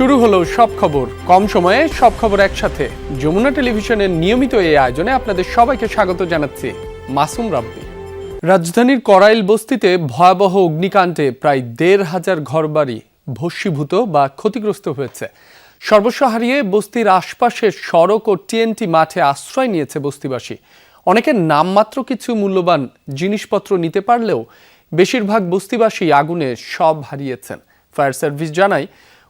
শুরু হলো সব খবর। কম সময়ে সব খবর একসাথে। যমুনা টেলিভিশনের নিয়মিত এই আয়োজনে আপনাদের সবাইকে স্বাগত জানাচ্ছি মাসুম রাব্বি। রাজধানীর করাইল বস্তিতে ভয়াবহ অগ্নিকাণ্ডে প্রায় দেড় হাজার ঘরবাড়ি ভস্মীভূত বা ক্ষতিগ্রস্ত হয়েছে। সর্বস্ব হারিয়ে বস্তির আশপাশের সড়ক ও টিএনটি মাঠে আশ্রয় নিয়েছে বস্তিবাসী। অনেকের নামমাত্র কিছু মূল্যবান জিনিসপত্র নিতে পারলেও বেশিরভাগ বস্তিবাসী আগুনে সব হারিয়েছেন। ফায়ার সার্ভিস জানায়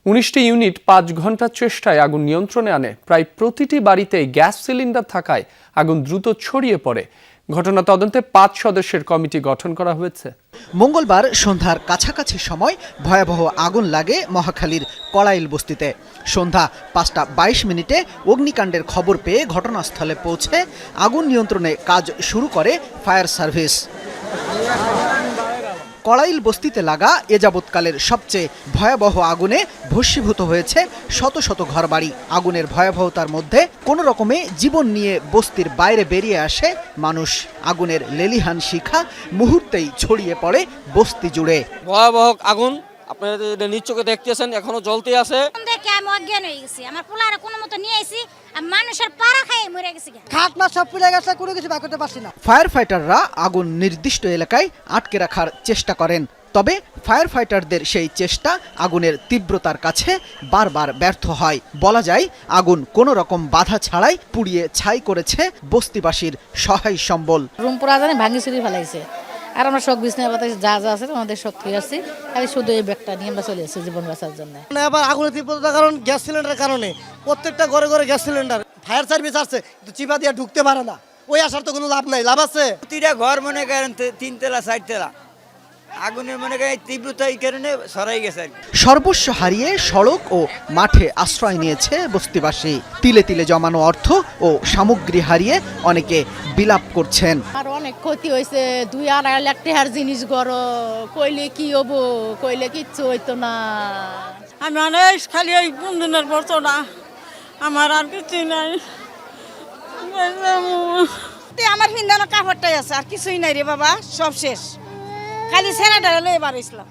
উনিশটি ইউনিট পাঁচ ঘণ্টার চেষ্টায় আগুন নিয়ন্ত্রণে আনে। প্রায় প্রতিটি বাড়িতেই গ্যাস সিলিন্ডার থাকায় আগুন দ্রুত ছড়িয়ে পড়ে। ঘটনা তদন্তে পাঁচ সদস্যের কমিটি গঠন করা হয়েছে। মঙ্গলবার সন্ধ্যার কাছাকাছি সময় ভয়াবহ আগুন লাগে মহাখালীর কড়াইল বস্তিতে। সন্ধ্যা পাঁচটা বাইশ মিনিটে অগ্নিকাণ্ডের খবর পেয়ে ঘটনাস্থলে পৌঁছে আগুন নিয়ন্ত্রণে কাজ শুরু করে ফায়ার সার্ভিস। কড়াইল বস্তিতে লাগা এ যাবৎকালের সবচেয়ে ভয়াবহ আগুনে ভস্মীভূত হয়েছে শত শত ঘরবাড়ি। আগুনের ভয়াবহতার মধ্যে কোনো রকমে জীবন নিয়ে বস্তির বাইরে বেরিয়ে আসে মানুষ। আগুনের লেলিহান শিখা মুহূর্তেই ছড়িয়ে পড়ে বস্তি জুড়ে। ভয়াবহ আগুন। আপনারা নিজ চোখে দেখতেছেন, এখনও জ্বলতে আছে। আমি অজ্ঞান হয়ে গেছি। আমার পোলারে কোনো মতো নিয়ে আইছি আর মানুষের পাড়া খাই মরে গেছি খাট মাছ সব পুড়ে গেছে কোনো কিছু বের করতে পারছি না। ফায়ার ফাইটাররা আগুন নির্দিষ্ট এলাকায় আটকে রাখার চেষ্টা করেন। তবে ফায়ার ফাইটারদের সেই চেষ্টা আগুনের তীব্রতার কাছে বারবার ব্যর্থ হয়। বলা যায় আগুন কোনো রকম বাধা ছাড়াই পুড়িয়ে ছাই করেছে বস্তিবাসীর সহায় সম্বল। রুম পুরা জানি ভাঙি ফেলাইছে। আর আমরা শখ বিছনা পাতা যা যা আছে আমাদের শখ খেয়ে আসছি। খালি শুধু এই ব্যাগটা নিয়ে আমরা চলে আসছি জীবন বাঁচার জন্য। মানে আবার আগুনের তীব্রতার কারণ গ্যাস সিলিন্ডারের কারণে। প্রত্যেকটা ঘরে ঘরে গ্যাস সিলিন্ডার। ফায়ার সার্ভিস আসছে কিন্তু চিপা দিয়ে ঢুকতে পারে না। ওই আসার তো কোনো লাভ নাই লাভ আছে? প্রতিটা ঘর মনে করেন তিনতলা চারতলা। আগুনের মনে করেন তীব্রতা এই কারণে সরাই গেছে আর সর্বস্ব হারিয়ে সড়ক ও মাঠে আশ্রয় নিয়েছে বস্তিবাসী। তিলে তিলে জমানো অর্থ ও সামগ্রী হারিয়ে অনেকে বিলাপ করছেন। আর অনেক ক্ষতি হয়েছে দুই আড়াই লাখ টাকার জিনিস গড় কইলে কি হব কইলে কিচ্ছু হইতো না। আমি অনেক খালি ওই দিনের বলতো না আমার আর কিছুই নাই। তে আমার হিন্দানো কাপড়টাই আছে আর কিছুই নাই রে বাবা সব শেষ। খালি সেরাটা লয়ে বার ইসলাম।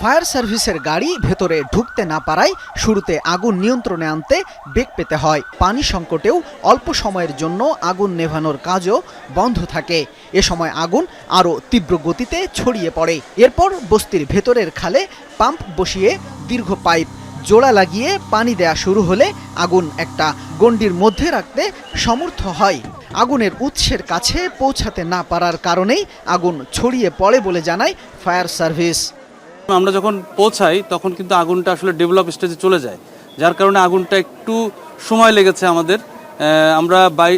ফায়ার সার্ভিসের গাড়ি ভেতরে ঢুকতে না পারায় শুরুতে আগুন নিয়ন্ত্রণে আনতে বেগ পেতে হয়। পানি সংকটেও অল্প সময়ের জন্য আগুন নেভানোর কাজও বন্ধ থাকে। এ সময় আগুন আরও তীব্র গতিতে ছড়িয়ে পড়ে। এরপর বস্তির ভেতরের খালে পাম্প বসিয়ে দীর্ঘ পাইপ, জোড়া লাগিয়ে পানি দেয়া শুরু হলে আগুন একটা গণ্ডির মধ্যে রাখতে সমর্থ হয়। আগুনের উৎসের কাছে পৌঁছাতে না পারার কারণেই আগুন ছড়িয়ে পড়ে বলে জানায় ফায়ার সার্ভিস। আমরা যখন পৌঁছাই, তখন কিন্তু আগুনটা আসলে ডেভেলপ স্টেজে চলে যায়। যার কারণে আগুনটা একটু সময় লেগেছে আমাদের। আমরা বাই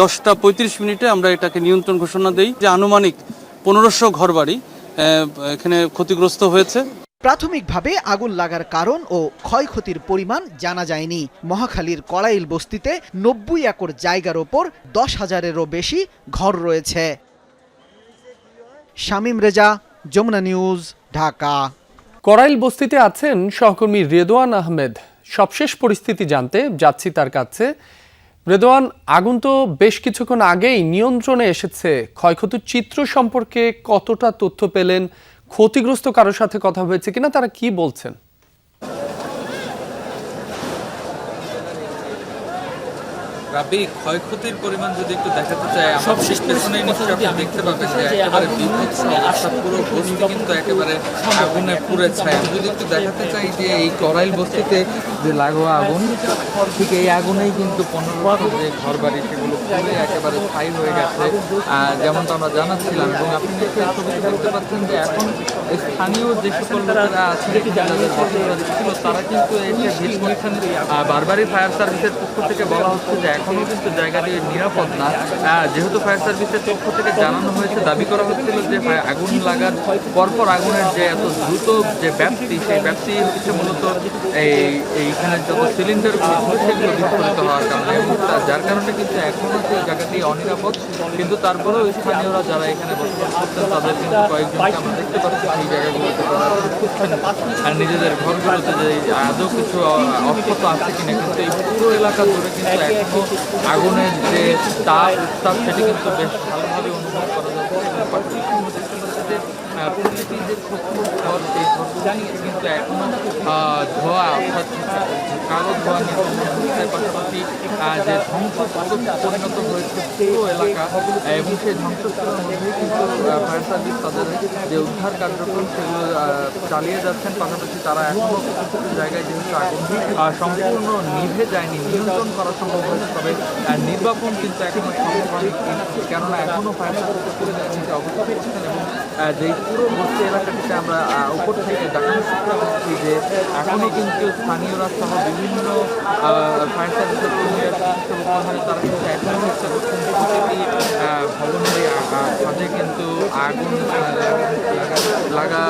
দশটা পঁয়ত্রিশ মিনিটে আমরা এটাকে নিয়ন্ত্রণ ঘোষণা দিই যে আনুমানিক পনেরোশো ঘরবাড়ি এখানে ক্ষতিগ্রস্ত হয়েছে। প্রাথমিকভাবে আগুন লাগার কারণ ও ক্ষয়ক্ষতির পরিমাণ জানা যায়নি। মহাখালীর কড়াইল বস্তিতে নব্বই একর জায়গার ওপর দশ হাজারেরও বেশি ঘর রয়েছে। শামীম রেজা, যমুনা নিউজ, ঢাকা। কড়াইল বস্তিতে আছেন সহকর্মী রেদোয়ান আহমেদ। সবশেষ পরিস্থিতি জানতে যাচ্ছি তার কাছে। রেদোয়ান, আগুন তো বেশ কিছুক্ষণ আগেই নিয়ন্ত্রণে এসেছে। ক্ষয়ক্ষতির চিত্র সম্পর্কে কতটা তথ্য পেলেন? ক্ষতিগ্রস্ত কারোর সাথে কথা হয়েছে কিনা তারা কি বলছেন? রাবি ক্ষয়ক্ষতির পরিমাণ যদি একটু দেখাতে চাই আমার ঠিক পেছনে নিশ্চয়ই আপনি দেখতে পাবেন যে একেবারে বিভৎস অবস্থা পুরো বস্তি কিন্তু একেবারে আগুনে পুড়ে ছায়। আমি যদি একটু দেখাতে চাই যে এই করাইল বস্তিতে যে লাগোয়া আগুন ঠিক এই আগুনেই কিন্তু পনেরো যে ঘর বাড়ি সেগুলো পুড়ে একেবারে ছাই হয়ে গেছে। যেমনটা আমরা জানাচ্ছিলাম এবং আপনি দেখতে পাচ্ছেন যে এখন স্থানীয় যে সকল লোকেরা আছেন যাদের বসবাস ছিল তারা কিন্তু এসে ভিড় করেছেন। বারবারই ফায়ার সার্ভিসের পক্ষ থেকে বলা হচ্ছে যে এখনও কিন্তু জায়গাটি নিরাপদ না। যেহেতু ফায়ার সার্ভিসের পক্ষ থেকে জানানো হয়েছে, দাবি করা হচ্ছিল যে আগুন লাগার পরপর আগুনের যে এত দ্রুত যে ব্যাপ্তি, সেই ব্যাপ্তি হচ্ছে মূলত এই এইখানে যত সিলিন্ডারগুলো ছিল সেগুলো বিস্ফোরিত হওয়ার কারণে। যার কারণে কিন্তু এখনও সেই জায়গাটি অনিরাপদ, কিন্তু তারপরেও স্থানীয়রা যারা এখানে বসবাস করতেন তাদের কিন্তু কয়েকজনকে আমরা দেখতে পাচ্ছি সেই জায়গাগুলোতে আর নিজেদের ঘরগুলোতে যে আদৌ কিছু অক্ষত আছে কিনা, কিন্তু এই পুরো এলাকা জুড়ে কিন্তু এখনও আগুনের যে তাপ উত্তাপ সেটি কিন্তু বেশ ভালোভাবে অনুভব করা যাচ্ছে এবং পাশাপাশি আমরা দেখতে পাচ্ছি যে আহ, প্রতিটি যে ছোট্ট ঘর সেই ঘরগুলো নিচে কিন্তু এখনও ধোয়া, অর্থাৎ কালো ধোয়া নির্গমন পাশাপাশি যে ধ্বংসস্তূপে পরিণত হয়েছে পুরো এলাকা, এবং সেই ধ্বংসস্তূপের মধ্যেই কিন্তু ফায়ার সার্ভিস তাদের যে উদ্ধার কার্যক্রম সেগুলো চালিয়ে যাচ্ছেন। পাশাপাশি তারা এখনও কিছু কিছু জায়গায় যেহেতু আগুন সম্পূর্ণ নিভে যায়নি, নিয়ন্ত্রণ করা সম্ভব হয়েছে তবে নির্বাপন কিন্তু এখনও সম্ভব হয়নি। কেননা এখনও ফায়ার সার্ভিসের পরিচয় অবস্থা এবং যেই পুরো বস্তি এলাকাটিতে আমরা উপর থেকে দেখানোর চেষ্টা করছি যে এখনই কিন্তু স্থানীয়রা সহ বিভিন্ন ফায়ার সার্ভিসের কর্মীরা তারা কিন্তু এখনও চেষ্টা করছেন প্রতিটি ভবনের ছাদে কিন্তু আগুন লাগা- লাগা,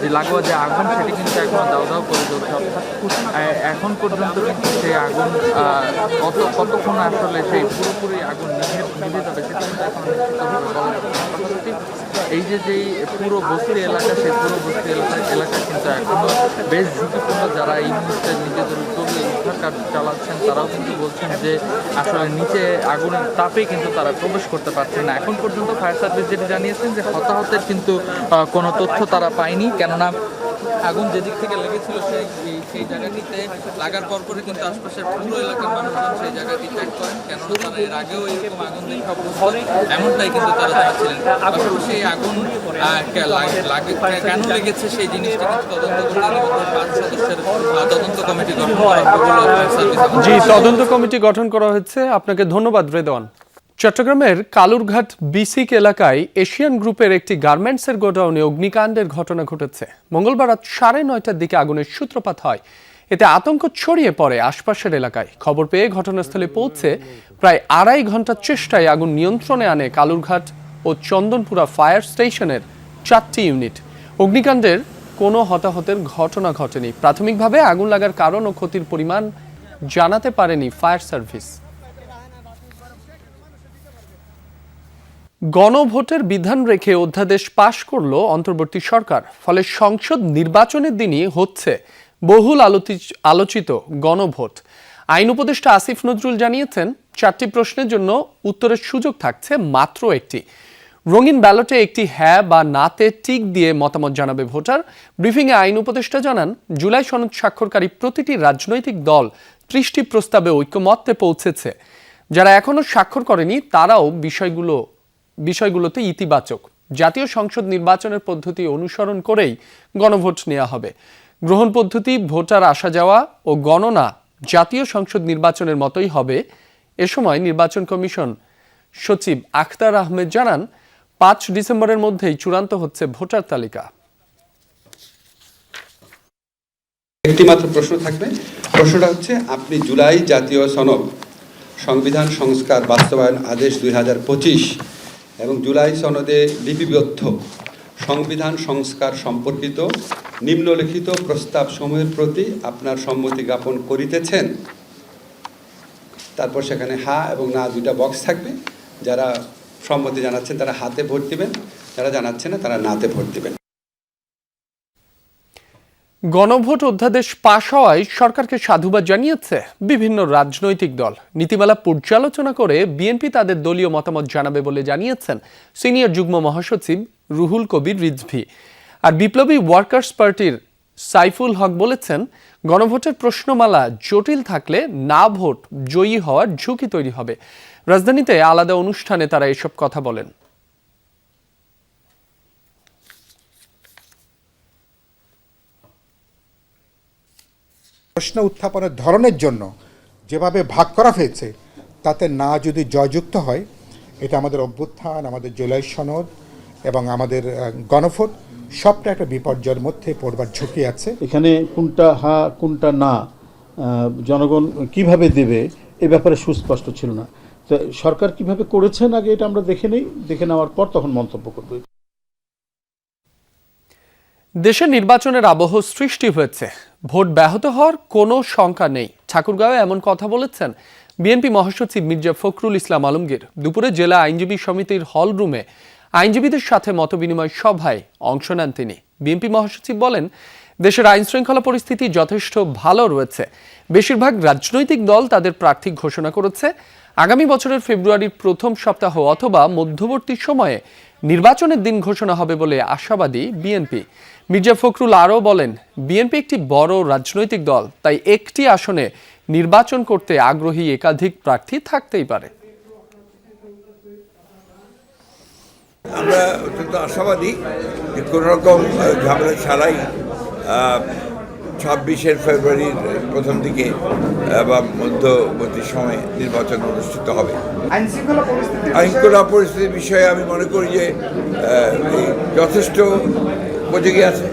যে লাগোয়া যে আগুন সেটি কিন্তু এখন দাও দাও করে চলছে অর্থাৎ এখন পর্যন্ত কিন্তু সেই আগুন কত, কতক্ষণ আসলে সেই পুরোপুরি আগুন নিভে নিভে যাবে সেটা কিন্তু এখন এই যে যেই পুরো বস্তি এলাকা, সেই পুরো বস্তি এলাকা এলাকা কিন্তু এখনও বেশ ঝুঁকিপূর্ণ। যারা এই মুহূর্তে নিজেদের উদ্যোগে উদ্ধার চালাচ্ছেন, তারাও কিন্তু বলছেন যে আসলে নিচে আগুনের তাপে কিন্তু তারা প্রবেশ করতে পারছে না। এখন পর্যন্ত ফায়ার সার্ভিস যেটি জানিয়েছেন যে হতাহতের কিন্তু কোনো তথ্য তারা পায়নি। কেননা আগুন যেদিক থেকে লেগেছিল সেই সেই- জায়গাটিতে লাগার পর পরে কিন্তু আশপাশের পুরো এলাকার মানুষজন সেই জায়গাটি ত্যাগ করেন। কেননা তারা এর আগেও এরকম আগুন দেখা। এমনটাই কিন্তু তারা জানাচ্ছিলেন পাশাপাশি এই আগুন কেন লেগেছে সেই জিনিসটি কিন্তু তদন্ত করতে পাঁচ সদস্যের তদন্ত কমিটি গঠন করা জি, তদন্ত কমিটি গঠন করা হয়েছে। আপনাকে ধন্যবাদ, রেদওয়ান। চট্টগ্রামের কালুরঘাট বিসিক এলাকায় এশিয়ান গ্রুপের একটি গার্মেন্টসের গোডাউনে অগ্নিকাণ্ডের ঘটনা ঘটেছে। মঙ্গলবার রাত সাড়ে নয়টার দিকে আগুনের সূত্রপাত হয়। এতে আতঙ্ক ছড়িয়ে পড়ে আশপাশের এলাকায়। খবর পেয়ে ঘটনাস্থলে পৌঁছে প্রায় আড়াই ঘণ্টার চেষ্টায় আগুন নিয়ন্ত্রণে আনে কালুরঘাট ও চন্দনপুরা ফায়ার স্টেশনের চারটি ইউনিট। অগ্নিকাণ্ডের কোনো হতাহতের ঘটনা ঘটেনি। প্রাথমিকভাবে আগুন লাগার কারণ ও ক্ষতির পরিমাণ জানাতে পারেনি ফায়ার সার্ভিস। গণভোটের বিধান রেখে অধ্যাদেশ পাশ করল অন্তর্বর্তী সরকার। ফলে সংসদ নির্বাচনের দিনই হচ্ছে বহুল আলোচিত গণভোট। আইন উপদেষ্টা আসিফ নজরুল জানিয়েছেন, চারটি প্রশ্নের জন্য উত্তরের সুযোগ থাকছে মাত্র একটি। রঙিন ব্যালটে একটি হ্যাঁ বা নাতে টিক দিয়ে মতামত জানাবে ভোটার। ব্রিফিংয়ে আইন উপদেষ্টা জানান, জুলাই সনদ স্বাক্ষরকারী প্রতিটি রাজনৈতিক দল ত্রিশটি প্রস্তাবে ঐক্যমত্যে পৌঁছেছে। যারা এখনও স্বাক্ষর করেনি, তারাও বিষয়গুলো বিষয়গুলোতে ইতিবাচক। জাতীয় সংসদ নির্বাচনের পদ্ধতি অনুসরণ করেই গণভোট নেওয়া হবে। গ্রহণ পদ্ধতি, ভোটার আসা যাওয়া ও গণনা জাতীয় সংসদ নির্বাচনের মতোই হবে। এ সময় নির্বাচন কমিশন সচিব আখতার আহমেদ জানান, পাঁচ ডিসেম্বরের মধ্যেই চূড়ান্ত হচ্ছে ভোটার তালিকা। একটি মাত্র প্রশ্ন থাকবে। প্রশ্নটা হচ্ছে, আপনি জুলাই জাতীয় সনদ, সংবিধান সংস্কার বাস্তবায়ন আদেশ দুই হাজার পঁচিশ এবং জুলাই সনদে লিপিবদ্ধ, সংবিধান সংস্কার সম্পর্কিত, নিম্নলিখিত প্রস্তাব সমূহের প্রতি আপনার সম্মতি জ্ঞাপন করিতেছেন। তারপর সেখানে হা এবং না দুইটা বক্স থাকবে। যারা সম্মতি জানাচ্ছেন তারা হাতে ভোট দিবেন, যারা জানাচ্ছে না তারা নাতে ভোট দিবেন। গণভোট অধ্যাদেশ পাশ হওয়ায় সরকারকে সাধুবাদ জানিয়েছে বিভিন্ন রাজনৈতিক দল। নীতিমালা পর্যালোচনা করে বিএনপি তাদের দলীয় মতামত জানাবে বলে জানিয়েছেন সিনিয়র যুগ্ম মহাসচিব রুহুল কবির রিজভি। আর বিপ্লবী ওয়ার্কার্স পার্টির সাইফুল হক বলেছেন, গণভোটের প্রশ্নমালা জটিল থাকলে না ভোট জয়ী হওয়ার ঝুঁকি তৈরি হবে। রাজধানীতে আলাদা অনুষ্ঠানে তারা এসব কথা বলেন। প্রশ্ন উত্থাপনের ধরনের জন্য যেভাবে ভাগ করা হয়েছে তাতে না যদি জয়যুক্ত হয় এটা আমাদের অভ্যুত্থান আমাদের জুলাই সনদ এবং আমাদের আহ, গণভোট সবটা একটা বিপর্যয়ের মধ্যে পড়বার ঝুঁকি আছে। এখানে কোনটা হা কোনটা না জনগণ কীভাবে দেবে এ ব্যাপারে সুস্পষ্ট ছিল না। তো সরকার কীভাবে করেছেন আগে এটা আমরা দেখে নেই দেখে নেওয়ার পর তখন মন্তব্য করব। দেশে নির্বাচনের আবহ সৃষ্টি হয়েছে। ভোট ব্যাহত হওয়ার কোনো শঙ্কা নেই। ঠাকুরগাঁও এমন কথা বলেছেন বিএনপি মহাসচিব মির্জা ফখরুল ইসলাম আলমগীর। দুপুরে জেলা আইনজীবী সমিতির হল রুমে আইনজীবীদের সাথে মতবিনিময় সভায় অংশ নেন তিনি। বিএনপি মহাসচিব বলেন, দেশের আইন শৃঙ্খলা পরিস্থিতি যথেষ্ট ভালো রয়েছে। বেশিরভাগ রাজনৈতিক দল তাদের প্রার্থী ঘোষণা করেছে। আগামী বছরের ফেব্রুয়ারির প্রথম সপ্তাহ অথবা মধ্যবর্তী সময়ে নির্বাচনের দিন ঘোষণা হবে বলে আশাবাদী বিএনপি। মির্জা ফখরুল আরও বলেন বিএনপি একটি বড় রাজনৈতিক দল তাই একটি আসনে নির্বাচন করতে আগ্রহী একাধিক প্রার্থী থাকতেই পারে। আমরা অত্যন্ত আশাবাদী যে কোনো রকম আহ, ঝামেলা ছাড়াই ছাব্বিশের ফেব্রুয়ারির প্রথম দিকে বা মধ্যবর্তী সময়ে নির্বাচন অনুষ্ঠিত হবে। আইনশৃঙ্খলা পরিস্থিতির বিষয়ে আমি মনে করি যে যথেষ্ট উপযোগী আছে।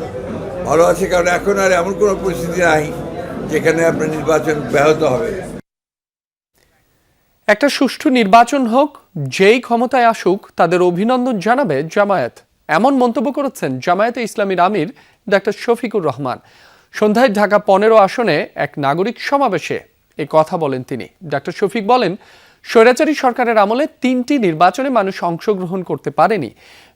ভালো আছে কারণ এখন আর এমন কোনো পরিস্থিতি নাই যেখানে আপনার নির্বাচন ব্যাহত হবে। একটা সুষ্ঠু নির্বাচন হোক, যেই ক্ষমতায় আসুক, তাদের অভিনন্দন জানাবে জামায়াত। এমন মন্তব্য করেছেন জামায়াতে ইসলামীর আমির ডাক্তার শফিকুর রহমান। সন্ধ্যায় ঢাকা পনেরো আসনে এক নাগরিক সমাবেশে এ কথা বলেন তিনি। ডাক্তার শফিক বলেন, স্বৈরাচারী সরকারের আমলে তিনটি নির্বাচনে মানুষ অংশগ্রহণ করতে পারেনি।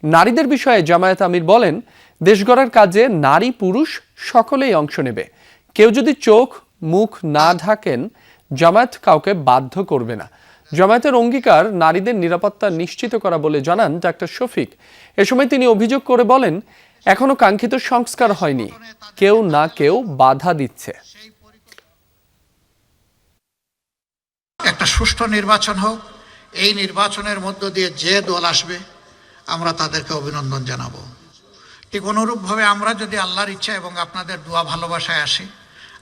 নারীদের বিষয়ে জামায়াত আমির বলেন দেশ গড়ার কাজে নারী পুরুষ সকলেই অংশ নেবে। কেউ যদি চোখ, মুখ না ঢাকেন, জামায়াত কাউকে বাধ্য করবে না। জামায়াতের অঙ্গীকার নারীদের নিরাপত্তা নিশ্চিত করা বলে জানান ডাক্তার শফিক। এ সময় তিনি অভিযোগ করে বলেন, এখনও কাঙ্ক্ষিত সংস্কার হয়নি। কেউ না কেউ বাধা দিচ্ছে। একটা সুষ্ঠু নির্বাচন হোক, এই নির্বাচনের মধ্য দিয়ে যে দল আসবে, আমরা তাদেরকে অভিনন্দন জানাব। ঠিক অনুরূপভাবে আমরা যদি আল্লাহর ইচ্ছা এবং আপনাদের দোয়া ভালোবাসায় আসি,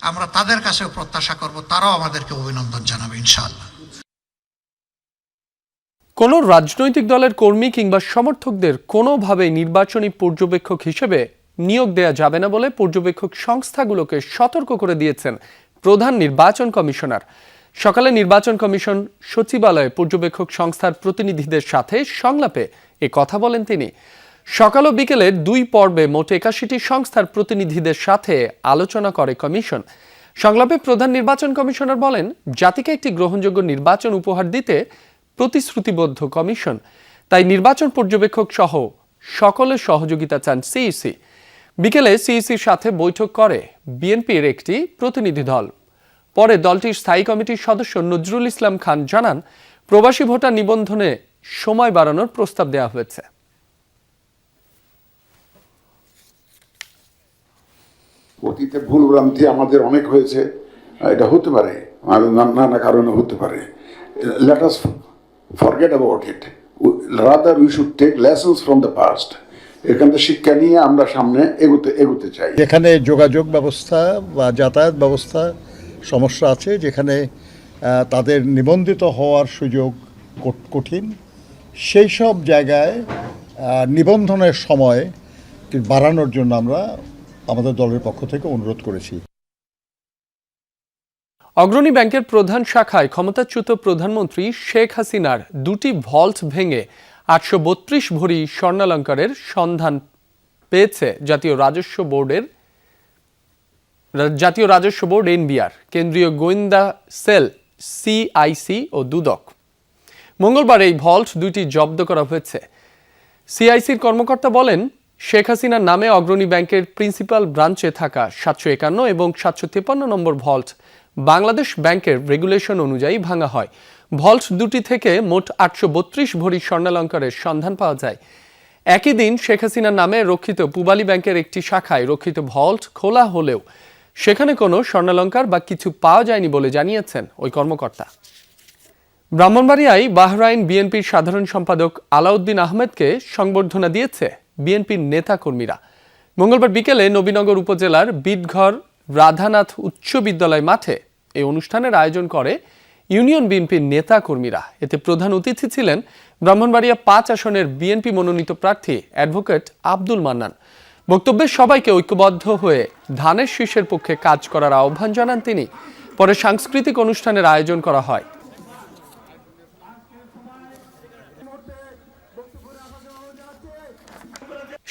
আমরা তাদের কাছেও প্রত্যাশা করব, তারাও আমাদেরকে অভিনন্দন জানাবে, ইনশাআল্লাহ। কোনো রাজনৈতিক দলের কর্মী কিংবা সমর্থকদের কোনোভাবে নির্বাচনী পর্যবেক্ষক হিসেবে নিয়োগ দেয়া যাবে না বলে পর্যবেক্ষক সংস্থাগুলোকে সতর্ক করে দিয়েছেন প্রধান নির্বাচন কমিশনার। সকালে নির্বাচন কমিশন সচিবালয়ে পর্যবেক্ষক সংস্থার প্রতিনিধিদের সাথে সংলাপে এ কথা বলেন তিনি। সকাল ও বিকেলে দুই পর্বে মোট একাশিটি সংস্থার প্রতিনিধিদের সাথে আলোচনা করে কমিশন। সংলাপে প্রধান নির্বাচন কমিশনার বলেন, জাতিকে একটি গ্রহণযোগ্য নির্বাচন উপহার দিতে প্রতিশ্রুতিবদ্ধ কমিশন। তাই নির্বাচন পর্যবেক্ষক সহ সকলের সহযোগিতা চান সিইসি। বিকেলে সিইসির সাথে বৈঠক করে বিএনপির একটি প্রতিনিধি দল। পরে দলটির স্থায়ী কমিটির সদস্য নজরুল ইসলাম খান জানান, প্রবাসী ভোটার নিবন্ধনে সময় বাড়ানোর প্রস্তাব দেওয়া হয়েছে। অতীতে ভুল ভ্রান্তি আমাদের অনেক হয়েছে এটা হতে পারে নানা কারণে হতে পারে। Let us forget about it rather we should take lessons from the past এখান থেকে শিক্ষা নিয়ে আমরা সামনে এগোতে এগোতে চাই। যেখানে যোগাযোগ ব্যবস্থা বা যাতায়াত ব্যবস্থা সমস্যা আছে, যেখানে তাদের নিবন্ধিত হওয়ার সুযোগ কঠিন সেই সব জায়গায় নিবন্ধনের সময় বাড়ানোর জন্য আমরা আমাদের দলের পক্ষ থেকে অনুরোধ করেছি। অগ্রণী ব্যাংকের প্রধান শাখায় ক্ষমতাচ্যুত প্রধানমন্ত্রী শেখ হাসিনার দুটি ভল্ট ভেঙে আটশো বত্রিশ ভরি স্বর্ণালঙ্কারের সন্ধান পেয়েছে জাতীয় রাজস্ব বোর্ডের জাতীয় রাজস্ব বোর্ড এনবিআর, কেন্দ্রীয় গোয়েন্দা সেল, সিআইসি ও দুদক। মঙ্গলবার এই ভল্ট দুইটি জব্দ করা হয়েছে। সিআইসির কর্মকর্তা বলেন শেখ হাসিনার নামে অগ্রণী ব্যাংকের প্রিন্সিপাল ব্রাঞ্চে থাকা সাতশো একান্ন এবং সাতশো তেপান্ন নম্বর ভল্ট বাংলাদেশ ব্যাংকের রেগুলেশন অনুযায়ী ভাঙা হয়। ভল্ট দুটি থেকে মোট আটশো বত্রিশ ভরি স্বর্ণালঙ্কারের সন্ধান পাওয়া যায়। একই দিন শেখ হাসিনার নামে রক্ষিত পুবালী ব্যাংকের একটি শাখায় রক্ষিত ভল্ট খোলা হলেও সেখানে কোনো স্বর্ণালঙ্কার বা কিছু পাওয়া যায়নি বলে জানিয়েছেন ওই কর্মকর্তা। ব্রাহ্মণবাড়িয়ায় বাহরাইন বিএনপির সাধারণ সম্পাদক আলাউদ্দিন আহমেদকে সংবর্ধনা দিয়েছে। বিএনপির নেতাকর্মীরা। মঙ্গলবার বিকেলে নবীনগর উপজেলার বিটঘর রাধানাথ উচ্চ বিদ্যালয় মাঠে এই অনুষ্ঠানের আয়োজন করে ইউনিয়ন বিএনপির নেতাকর্মীরা। এতে প্রধান অতিথি ছিলেন ব্রাহ্মণবাড়িয়া পাঁচ আসনের বিএনপি মনোনীত প্রার্থী অ্যাডভোকেট আব্দুল মান্নান। বক্তব্যে সবাইকে ঐক্যবদ্ধ হয়ে ধানের শীষের পক্ষে কাজ করার আহ্বান জানান তিনি। পরে সাংস্কৃতিক অনুষ্ঠানের আয়োজন করা হয়।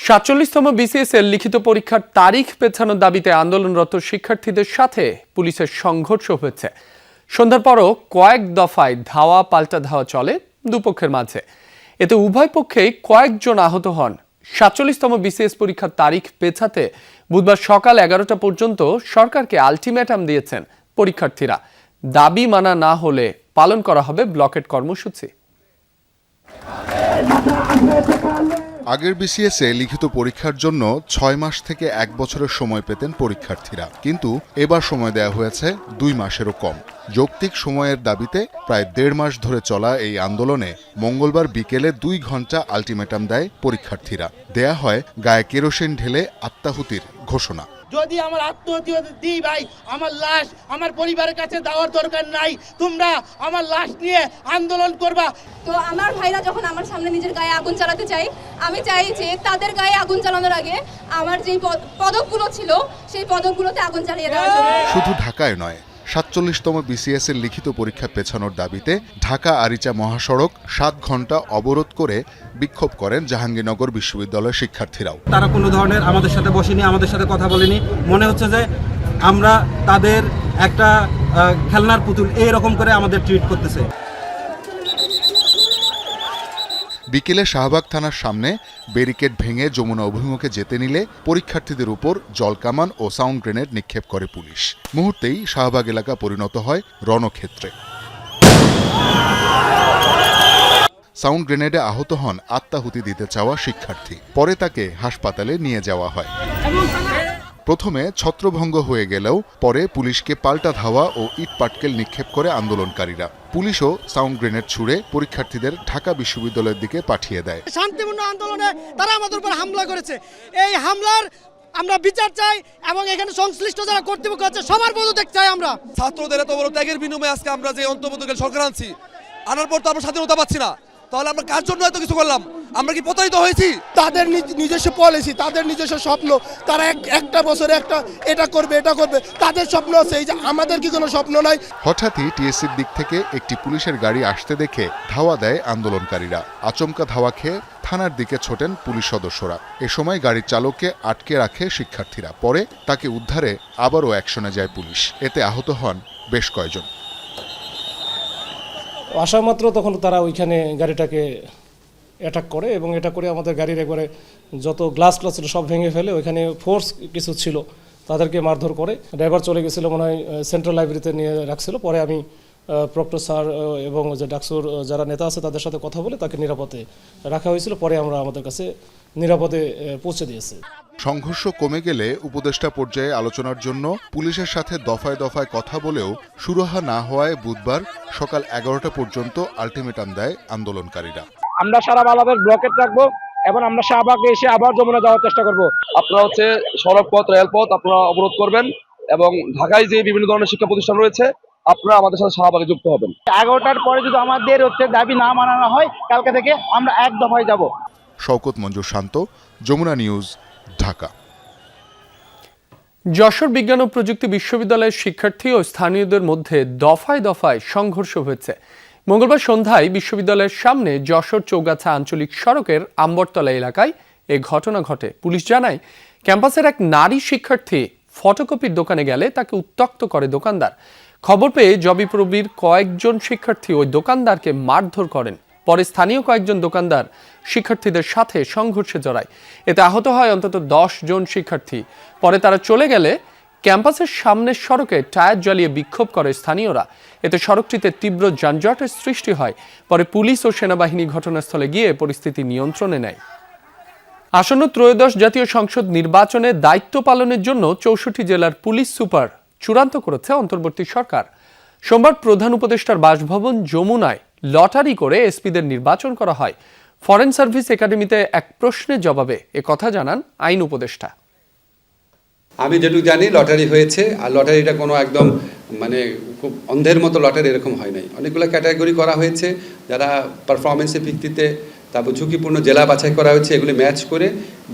সাতচল্লিশতম বিসিএস এর লিখিত পরীক্ষার তারিখ পেছানোর দাবিতে আন্দোলনরত শিক্ষার্থীদের সাথে পুলিশের সংঘর্ষ হয়েছে। সন্ধ্যার পরও কয়েক দফায় ধাওয়া, পাল্টা ধাওয়া চলে দুপক্ষের মাঝে। এতে উভয় পক্ষেই কয়েকজন আহত হন। সাতচল্লিশতম বিসিএস পরীক্ষার তারিখ পেছাতে বুধবার সকাল এগারোটা পর্যন্ত সরকারকে আলটিমেটাম দিয়েছেন পরীক্ষার্থীরা। দাবি মানা না হলে পালন করা হবে ব্লকেট কর্মসূচি। আগের বিসিএস এ লিখিত পরীক্ষার জন্য ছয় মাস থেকে এক বছরের সময় পেতেন পরীক্ষার্থীরা। কিন্তু এবার সময় দেওয়া হয়েছে দুই মাসেরও কম। যৌক্তিক সময়ের দাবিতে প্রায় দেড় মাস ধরে চলা এই আন্দোলনে মঙ্গলবার বিকেলে দুই ঘণ্টা আলটিমেটাম দেয় পরীক্ষার্থীরা। দেয়া হয় গায়ে কেরোসিন ঢেলে আত্মাহুতির ঘোষণা। যদি আমার আত্মহত্যা দিই ভাই আমার লাশ আমার পরিবারের কাছে দেওয়ার দরকার নাই। তোমরা আমার লাশ নিয়ে আন্দোলন করবা। তো আমার ভাইরা যখন আমার সামনে নিজের গায়ে আগুন চালাতে চাই আমি চাই যে তাদের গায়ে আগুন চালানোর আগে আমার যেই পদ- পদকগুলো ছিল সেই পদকগুলোতে আগুন চালিয়ে দেওয়া শুধু ঢাকায় নয় সাতচল্লিশতম বিসিএস এর লিখিত পরীক্ষা পেছানোর দাবিতে ঢাকা আরিচা মহাসড়ক সাত ঘণ্টা অবরোধ করে বিক্ষোভ করেন জাহাঙ্গীরনগর বিশ্ববিদ্যালয়ের শিক্ষার্থীরাও। তারা কোনো ধরনের আমাদের সাথে বসেনি, আমাদের সাথে কথা বলেনি। মনে হচ্ছে যে আমরা তাদের একটা খেলনার পুতুল এই রকম করে আমাদের ট্রিট করতেছে। বিকেলে শাহবাগ থানার সামনে ব্যারিকেড ভেঙে যমুনা অভিমুখে যেতে নিলে পরীক্ষার্থীদের উপর জলকামান ও সাউন্ড গ্রেনেড নিক্ষেপ করে পুলিশ। মুহূর্তেই শাহবাগ এলাকা পরিণত হয় রণক্ষেত্রে। সাউন্ড গ্রেনেডে আহত হন আত্মাহুতি দিতে চাওয়া শিক্ষার্থী। পরে তাকে হাসপাতালে নিয়ে যাওয়া হয়। প্রথমে ছত্রভঙ্গ হয়ে গেলেও পরে পুলিশকে পাল্টা ধাওয়া ও ইট পাটকেল নিক্ষেপ করে আন্দোলনকারীরা। পুলিশও সাউন্ড গ্রেনেড ছুড়ে পরীক্ষার্থীদের ঢাকা বিশ্ববিদ্যালয়ের দিকে পাঠিয়ে দেয়। শান্তিপূর্ণ আন্দোলনে তারা আমাদের উপর হামলা করেছে। এই হামলার আমরা বিচার চাই এবং এখানে সংশ্লিষ্ট যারা কর্তৃপক্ষ আছে সবার পদত্যাগ চাই আমরা। ছাত্রদের এত বড় ত্যাগের বিনিময়ে আজকে আমরা যে অন্তর্বর্তীকালীন সরকার আনছি আনার পর তো আমরা স্বাধীনতা পাচ্ছি না। তাহলে আমরা কার জন্য এত কিছু করলাম? আমরা কি প্রতারিত হয়েছি? তাদের নিজস্ব পলিসি তাদের নিজস্ব স্বপ্ন। তারা এক- একটা বছরে একটা এটা করবে এটা করবে। তাদের স্বপ্ন আছে এই যে আমাদের কি কোনো স্বপ্ন নাই? হঠাৎই টিএসসির দিক থেকে একটি পুলিশের গাড়ি আসতে দেখে ধাওয়া দেয় আন্দোলনকারীরা। আচমকা ধাওয়া খেয়ে থানার দিকে ছোটেন পুলিশ সদস্যরা। এ সময় গাড়ির চালককে আটকে রাখে শিক্ষার্থীরা। পরে তাকে উদ্ধারে আবারও অ্যাকশনে যায় পুলিশ। এতে আহত হন বেশ কয়েকজন আসা মাত্র তখন তারা ওইখানে গাড়িটাকে অ্যাটাক করে এবং এটা করে আমাদের গাড়ির একবারে যত গ্লাস ক্লাস ছিল সব ভেঙে ফেলে, ওইখানে ফোর্স কিছু ছিল, তাদেরকে মারধর করে। ড্রাইভার চলে গেছিল মনে হয় সেন্ট্রাল লাইব্রেরিতে নিয়ে রাখছিল। পরে আমি প্রক্টর স্যার এবং যে ডাকসুর যারা নেতা আছে তাদের সাথে কথা বলে তাকে নিরাপদে রাখা হয়েছিল। পরে আমরা আমাদের কাছে নিরাপদে পৌঁছে দিয়েছি। সংঘর্ষ কমে গেলে উপদেষ্টা পর্যায়ে আলোচনার জন্য পুলিশের সাথে দফায় দফায় কথা বলেও সুরাহা না হওয়ায় বুধবার সকাল এগারোটা পর্যন্ত আলটিমেটাম দেয় আন্দোলনকারীরা। আমরা সারা বাংলাদেশ ব্লকেট রাখব এবং আমরা শাহবাগে এসে আবার যমুনা যাওয়ার চেষ্টা করব। আপনারা হচ্ছে সড়ক পথ রেলপথ আপনারা অবরোধ করবেন এবং ঢাকায় যে বিভিন্ন ধরনের শিক্ষা প্রতিষ্ঠান রয়েছে আপনারা আমাদের সাথে শাহবাগে যুক্ত হবেন। এগারোটার পরে যদি আমাদের হচ্ছে দাবি না মানানো হয় কালকে থেকে আমরা এক দফায় যাব। শওকত মঞ্জুর শান্ত, যমুনা নিউজ, ঢাকা। যশোর বিজ্ঞান ও প্রযুক্তি বিশ্ববিদ্যালয়ের শিক্ষার্থী ও স্থানীয়দের মধ্যে দফায় দফায় সংঘর্ষ হয়েছে। মঙ্গলবার সন্ধ্যায় বিশ্ববিদ্যালয়ের সামনে যশোর চৌগাছা আঞ্চলিক সড়কের আম্বরতলা এলাকায় এ ঘটনা ঘটে। পুলিশ জানায়, ক্যাম্পাসের এক নারী শিক্ষার্থী ফটোকপির দোকানে গেলে তাকে উত্তক্ত করে দোকানদার। খবর পেয়ে জবিপ্রবির কয়েকজন শিক্ষার্থী ওই দোকানদারকে মারধর করেন। পরে স্থানীয় কয়েকজন দোকানদার শিক্ষার্থীদের সাথে সংঘর্ষে জড়ায়। এতে আহত হয় অন্তত দশ জন শিক্ষার্থী। পরে তারা চলে গেলে ক্যাম্পাসের সামনের সড়কে টায়ার জ্বালিয়ে বিক্ষোভ করে স্থানীয়রা। এতে সড়কটিতে তীব্র যানজটের সৃষ্টি হয়। পরে পুলিশ ও সেনাবাহিনী ঘটনাস্থলে গিয়ে পরিস্থিতি নিয়ন্ত্রণে নেয়। আসন্ন ত্রয়োদশ জাতীয় সংসদ নির্বাচনে দায়িত্ব পালনের জন্য চৌষট্টি জেলার পুলিশ সুপার চূড়ান্ত করেছে অন্তর্বর্তী সরকার। সোমবার প্রধান উপদেষ্টার বাসভবন যমুনায় লটারি করে এসপিদের নির্বাচন করা হয়। ফরেন সার্ভিস একাডেমিতে এক প্রশ্নের জবাবে এ কথা জানান আইন উপদেষ্টা। আমি যেটুকু জানি লটারি হয়েছে, আর লটারিটা কোনো একদম মানে খুব অন্ধের মতো লটারি এরকম হয় নাই। অনেকগুলো ক্যাটাগরি করা হয়েছে, যারা পারফরমেন্সের ভিত্তিতে তারপর ঝুঁকিপূর্ণ জেলা বাছাই করা হয়েছে, এগুলি ম্যাচ করে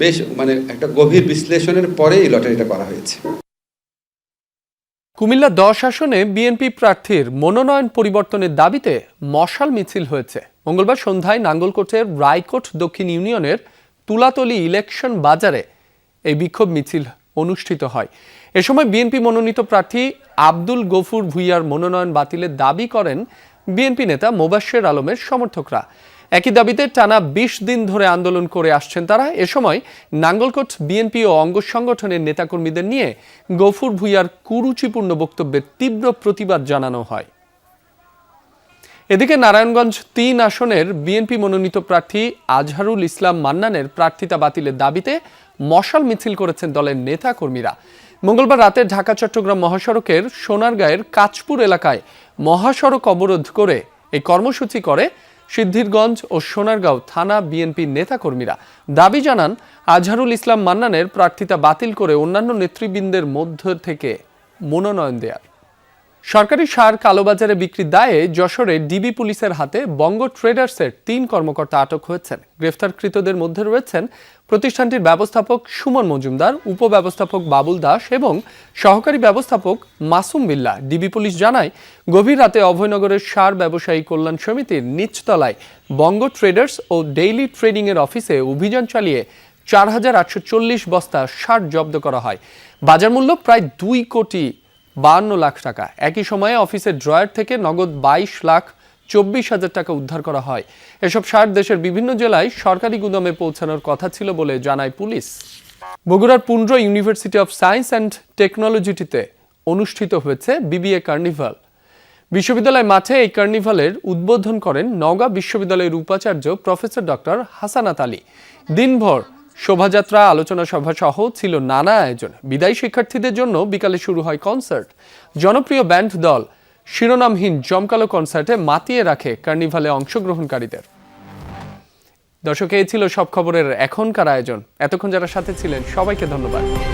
বেশ মানে একটা গভীর বিশ্লেষণের পরে এই লটারিটা করা হয়েছে। কুমিল্লা দশ আসনে বিএনপি প্রার্থীর মনোনয়ন পরিবর্তনের দাবিতে মশাল মিছিল হয়েছে। মঙ্গলবার সন্ধ্যায় নাঙ্গলকোটের রায়কোট দক্ষিণ ইউনিয়নের তুলাতলি ইলেকশন বাজারে এই বিক্ষোভ মিছিল অনুষ্ঠিত হয়। এ সময় বিএনপি মনোনীত প্রার্থী আব্দুল গফুর ভুইয়ার মনোনয়ন বাতিলের দাবি করেন বিএনপি নেতা মোবাশ্বের আলমের সমর্থকরা। একই দাবিতে টানা বিশ দিন ধরে আন্দোলন করে আসছেন তারা। এ সময় নাঙ্গলকোট বিএনপি ও অঙ্গ সংগঠনের নেতাকর্মীদের নিয়ে গফুর ভুইয়ার কুরুচিপূর্ণ বক্তব্যের তীব্র প্রতিবাদ জানানো হয়। এদিকে নারায়ণগঞ্জ তিন আসনের বিএনপি মনোনীত প্রার্থী আজহারুল ইসলাম মান্নানের প্রার্থিতা বাতিলের দাবিতে মশাল মিছিল করেছেন দলের নেতা কর্মীরা মঙ্গলবার রাতে ঢাকা, চট্টগ্রাম মহাসড়কের সোনারগাঁয়ের কাঁচপুর এলাকায় মহাসড়ক অবরোধ করে এই কর্মসূচি করে সিদ্ধিরগঞ্জ ও সোনারগাঁও থানা বিএনপি নেতাকর্মীরা দাবি জানান, আজহারুল ইসলাম মান্নানের প্রার্থিতা বাতিল করে অন্যান্য নেতৃবৃন্দের মধ্য থেকে মনোনয়ন দেয়ার। সরকারি সার কালোবাজারে বিক্রির দায়ে যশোরে ডিবি পুলিশের হাতে বঙ্গ ট্রেডার্সের তিন কর্মকর্তা আটক হয়েছেন। গ্রেফতারকৃতদের মধ্যে রয়েছেন প্রতিষ্ঠানটির ব্যবস্থাপক সুমন মজুমদার, উপব্যবস্থাপক বাবুল দাস এবং সহকারী ব্যবস্থাপক মাসুম বিল্লা। ডিবি পুলিশ জানায়, গভীর রাতে অভয়নগরের সার ব্যবসায়ী কল্যাণ সমিতির নিচতলায় বঙ্গ ট্রেডার্স ও ডেইলি ট্রেডিংয়ের অফিসে অভিযান চালিয়ে চার হাজার আটশো চল্লিশ বস্তা সার জব্দ করা হয়। বাজার মূল্য প্রায় দুই কোটি বান্ন লাখ টাকা। একই সময়ে অফিসের ড্রয়ার থেকে নগদ বাইশ লাখ চব্বিশ হাজার টাকা উদ্ধার করা হয়। এসব সার দেশের বিভিন্ন জেলায় সরকারি গুদামে পৌঁছানোর কথা ছিল বলে জানায় পুলিশ। বগুড়ার Pundra university of science and টেকনোলজিটিতে অনুষ্ঠিত হয়েছে বিবিএ কার্নিভাল। বিশ্ববিদ্যালয় মাঠে এই কার্নিভালের উদ্বোধন করেন নওগাঁ বিশ্ববিদ্যালয়ের উপাচার্য প্রফেসর ডক্টর হাসানাত আলী। দিনভর শোভাযাত্রা, আলোচনা সভা সহ ছিল নানা আয়োজন। বিদায়ী শিক্ষার্থীদের জন্য বিকালে শুরু হয় কনসার্ট। জনপ্রিয় ব্যান্ড দল শিরোনামহীন জমকালো কনসার্টে মাতিয়ে রাখে কার্নিভালে অংশগ্রহণকারীদের। দর্শক, এই ছিল সব খবরের এখনকার আয়োজন। এতক্ষণ যারা সাথে ছিলেন, সবাইকে ধন্যবাদ।